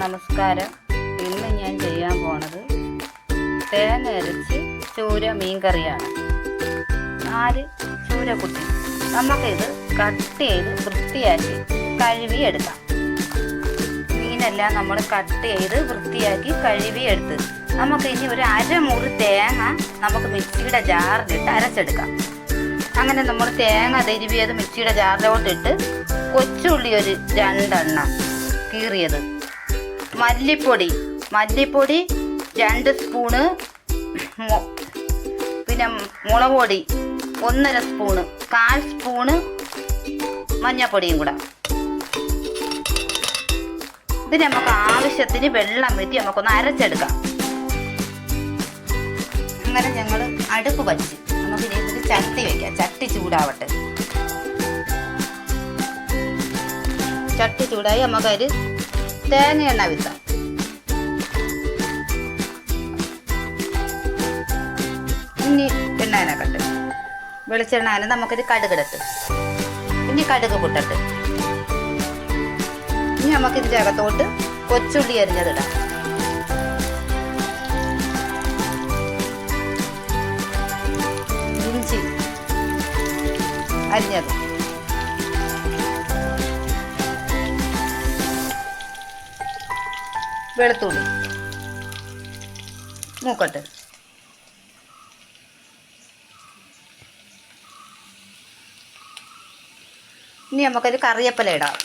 നമസ്കാരം. ഇന്ന് ഞാൻ ചെയ്യാൻ പോണത് തേങ്ങ അരച്ച് ചൂര മീൻ കറിയാണ് നാല് കുട്ടി നമുക്കിത് കട്ട് ചെയ്ത് വൃത്തിയാക്കി കഴുകി എടുക്കാം മീനെല്ലാം നമ്മൾ കട്ട് ചെയ്ത് വൃത്തിയാക്കി കഴുകി എടുത്ത് നമുക്ക് ഇനി ഒരു അരമുറി തേങ്ങ നമുക്ക് മിക്സിയുടെ ജാറിലിട്ട് അരച്ചെടുക്കാം. അങ്ങനെ നമ്മൾ തേങ്ങ തിരുവിയത് മിക്സിയുടെ ജാറിലോട്ടിട്ട് കൊച്ചുള്ളി ഒരു രണ്ടെണ്ണം കീറിയത്. മല്ലിപ്പൊടി. മല്ലിപ്പൊടി രണ്ട് സ്പൂണ് പിന്നെ മുളക് പൊടി ഒന്നര സ്പൂണ് കാൽ സ്പൂണ് മഞ്ഞൾപ്പൊടിയും കൂടെ. ഇത് നമുക്ക് ആവശ്യത്തിന് വെള്ളം വെറ്റി നമുക്കൊന്ന് അരച്ചെടുക്കാം. അങ്ങനെ ഞങ്ങൾ അടുപ്പ് വച്ച് നമുക്ക് ഇതിൽ ചട്ടി വെക്കാം. ചട്ടി ചൂടാവട്ടെ. ചട്ടി ചൂടായി നമുക്ക് എണ്ണ വിത്താം ഇനി എണ്ണ കട്ട്. വെളിച്ചെണ്ണ അതിന് നമുക്കൊരു കടുകിടട്ട്. ഇനി കടുക് പൊട്ടട്ട്. ഇനി നമുക്ക് ഇതിന്റെ അകത്തോട്ട് കൊച്ചുള്ളി അരിഞ്ഞതിടാം. ഇഞ്ചി അരിഞ്ഞത്. വെളുത്തുള്ളി. മൂക്കട്ട്. ഇനി നമുക്കൊരു കറിയപ്പല ഇടാം.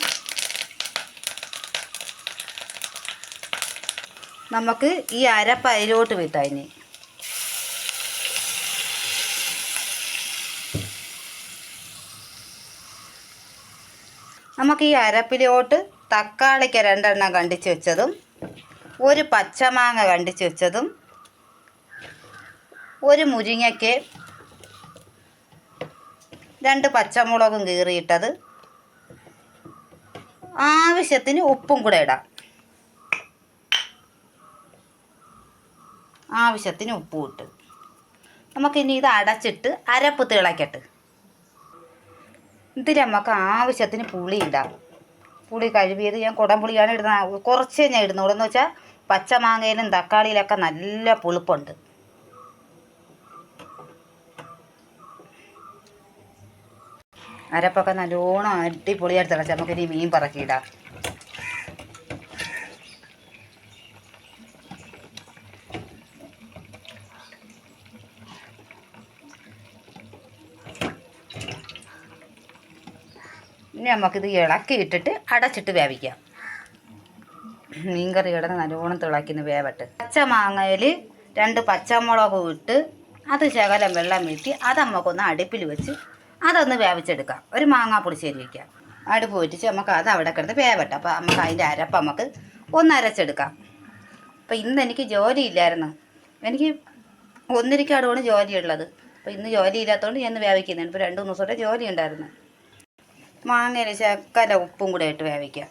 നമുക്ക് ഈ അരപ്പ് അതിലോട്ട് ഇനി. നമുക്ക് ഈ അരപ്പിലോട്ട് തക്കാളിക്ക് രണ്ടെണ്ണം കണ്ടിച്ച് വെച്ചതും ഒരു പച്ചമാങ്ങ കണ്ടിച്ച് വെച്ചതും ഒരു മുരിങ്ങയ്ക്ക് രണ്ട് പച്ചമുളകും കീറിയിട്ടത്. ആവശ്യത്തിന് ഉപ്പും കൂടെ ഇടാം. ആവശ്യത്തിന് ഉപ്പും ഇട്ട്. നമുക്കിനി ഇത് അടച്ചിട്ട് അരപ്പ് തിളക്കട്ട്. ഇതിൽ നമുക്ക് ആവശ്യത്തിന് പുളി ഇടാം പുളി കഴുകിയത് ഞാൻ കുടംപുളിയാണ് ഇടുന്നത്. കുറച്ച് ഞാൻ ഇടുന്നുള്ളൂ. എന്ന് വെച്ചാൽ പച്ചമാങ്ങയിലും തക്കാളിയിലൊക്കെ നല്ല പുളിപ്പുണ്ട്. അരപ്പൊക്കെ നല്ലോണം അടിപൊളിയായിട്ട് നമുക്ക് ഇനി മീൻ പറക്കിയിടാം. ഇനി നമുക്കിത് ഇളക്കി ഇട്ടിട്ട് അടച്ചിട്ട് വേവിക്കാം. മീൻകറി കിടന്ന് നല്ലോണം തിളയ്ക്കുന്ന വേവട്ട്. പച്ചമാങ്ങയിൽ രണ്ട് പച്ചമുളക് ഇട്ട് അത് ശകലം വെള്ളം വീട്ടി അത് നമുക്കൊന്ന് അടുപ്പിൽ വെച്ച് അതൊന്ന് വേവിച്ചെടുക്കാം. ഒരു മാങ്ങാ പുളിശ്ശേരി വയ്ക്കാം അടുപ്പ് വെറ്റിച്ച് നമുക്ക് അത് അവിടെ കിടന്ന് വേവട്ടെ. അപ്പോൾ നമുക്ക് അതിന്റെ അരപ്പ് നമുക്ക് ഒന്ന് അരച്ചെടുക്കാം. അപ്പോൾ ഇന്ന് എനിക്ക് ജോലിയില്ലായിരുന്നു എനിക്ക് ഒന്നിരിക്കാടുമാണ് ജോലിയുള്ളത്. അപ്പോൾ ഇന്ന് ജോലിയില്ലാത്തതുകൊണ്ട് ഞാൻ വേവിക്കുന്നുണ്ട്. ഇപ്പോൾ രണ്ട് മൂന്ന് ദിവസം ജോലി ഉണ്ടായിരുന്നു. മാങ്ങയിൽ ശക്കല ഉപ്പും കൂടെ ഇട്ട് വേവിക്കാം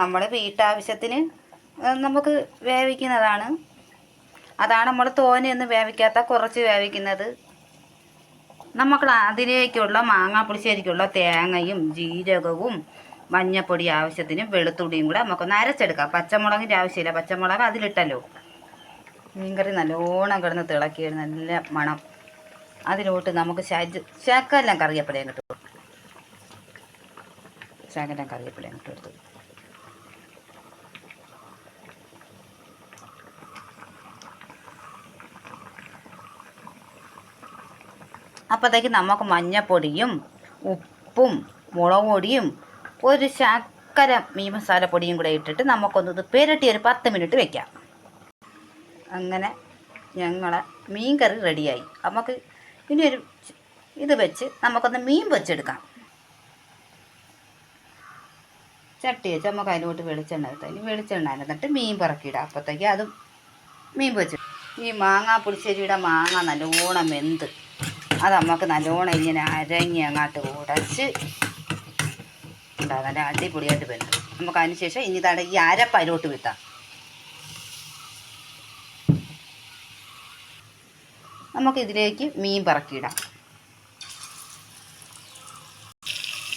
നമ്മൾ വീട്ടാവശ്യത്തിന് നമുക്ക് വേവിക്കുന്നതാണ്. അതാണ് നമ്മൾ തോനെയൊന്നും വേവിക്കാത്ത കുറച്ച് വേവിക്കുന്നത്. നമുക്ക് അതിലേക്കുള്ള മാങ്ങാ പുളിശ്ശേരിക്കുള്ള തേങ്ങയും ജീരകവും മഞ്ഞപ്പൊടി ആവശ്യത്തിനും വെളുത്തുള്ളിയും കൂടെ നമുക്കൊന്ന് അരച്ചെടുക്കാം. പച്ചമുളകിന്റെ ആവശ്യമില്ല. പച്ചമുളക് അതിലിട്ടല്ലോ. മീൻകറി നല്ലോണം കിടന്ന് തിളക്കി നല്ല മണം. അതിലോട്ട് നമുക്ക് ശജ് ശകലം കറിയപ്പടയും കിട്ടും ശകലം കറിയപ്പടയും കിട്ടും എടുത്ത് അപ്പോഴത്തേക്ക് നമുക്ക് മഞ്ഞപ്പൊടിയും ഉപ്പും മുളക് പൊടിയും ഒരു ശർക്കര മീൻ മസാല പൊടിയും കൂടെ ഇട്ടിട്ട് നമുക്കൊന്ന് ഇത് പെരട്ടി ഒരു പത്ത് മിനിറ്റ് വെക്കാം. അങ്ങനെ ഞങ്ങളെ മീൻ കറി റെഡിയായി. നമുക്ക് ഇനി ഒരു ഇത് വെച്ച് നമുക്കൊന്ന് മീൻ വെച്ചെടുക്കാം ചട്ടി വെച്ച് നമുക്ക് അതിലോട്ട് വെളിച്ചെണ്ണ എടുത്താൽ വെളിച്ചെണ്ണ എന്നിട്ട് മീൻ പറക്കിയിടാം. അപ്പോഴത്തേക്ക് അതും മീൻ വെച്ച് ഈ മാങ്ങാ പുളിശ്ശേരിയുടെ മാങ്ങ നല്ലോണം വെന്ത് അത് നമുക്ക് നല്ലോണം ഇങ്ങനെ അരങ്ങി അങ്ങോട്ട് ഉടച്ച് ഉണ്ടാകും നല്ല അടിപൊളിയായിട്ട് വരും നമുക്ക് അതിന് ശേഷം ഇനി തട ഈ അരപ്പ് അതിലോട്ട് വിട്ടാം നമുക്ക് ഇതിലേക്ക് മീൻ പറക്കിയിടാം.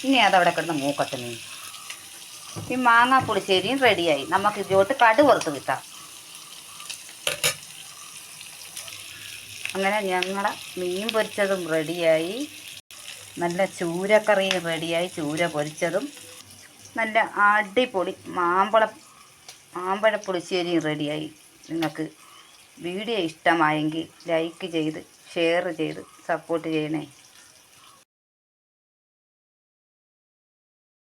ഇനി അതവിടെ കിടന്ന് മൂക്കത്ത് മീൻ. ഈ മാങ്ങാ പുളിശ്ശേരിയും റെഡിയായി നമുക്ക് ഇതിലോട്ട് കടു വറുത്ത് അങ്ങനെ ഞങ്ങളെ മീൻ പൊരിച്ചതും റെഡിയായി. നല്ല ചൂരക്കറിയും റെഡിയായി ചൂര പൊരിച്ചതും. നല്ല അടിപൊളി മാമ്പഴ മാമ്പഴ പുളിശ്ശേരിയും റെഡിയായി. നിങ്ങൾക്ക് വീഡിയോ ഇഷ്ടമായെങ്കിൽ ലൈക്ക് ചെയ്ത് ഷെയർ ചെയ്ത് സപ്പോർട്ട് ചെയ്യണേ.